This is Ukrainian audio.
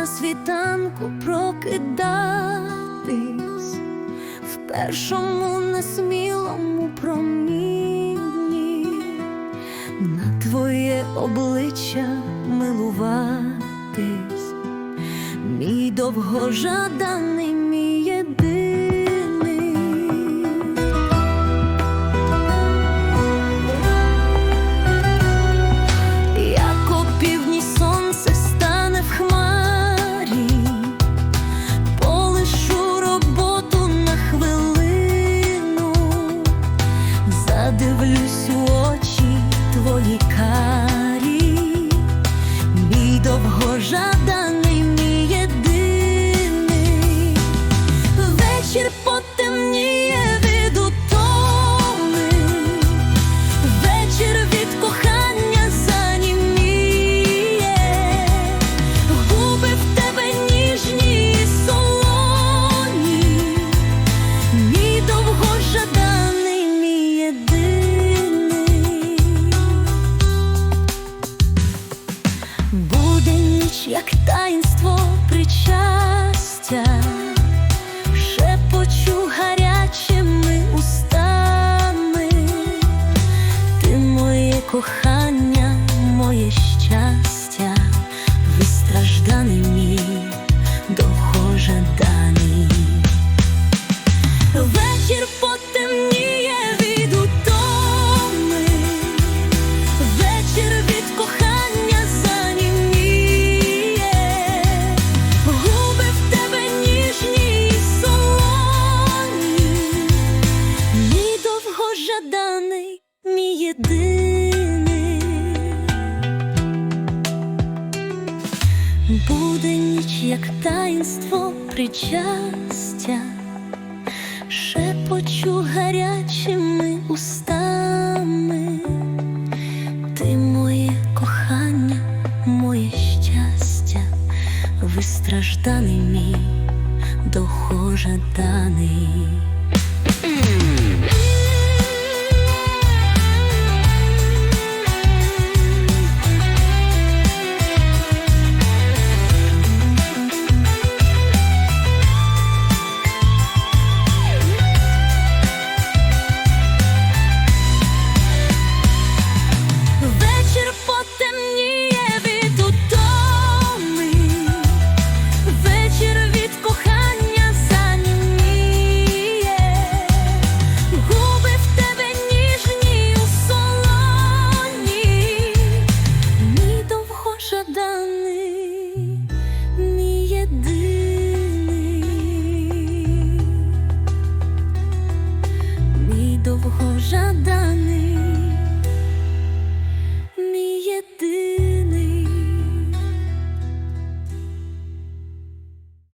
на світанку прокидатись в першому несмілому промінні. На твоє обличчя милуватись, мій довгожаданий, задивлюсь у очі твої карі, мій довгожаданий, як таїнство Буде ніч, як таїнство причастя, шепочу гарячими устами, ти моє кохання, моє щастя, вистражданий мій, довгожаданий. Вечір довгожаданий, мій єдиний, мій довгожаданий.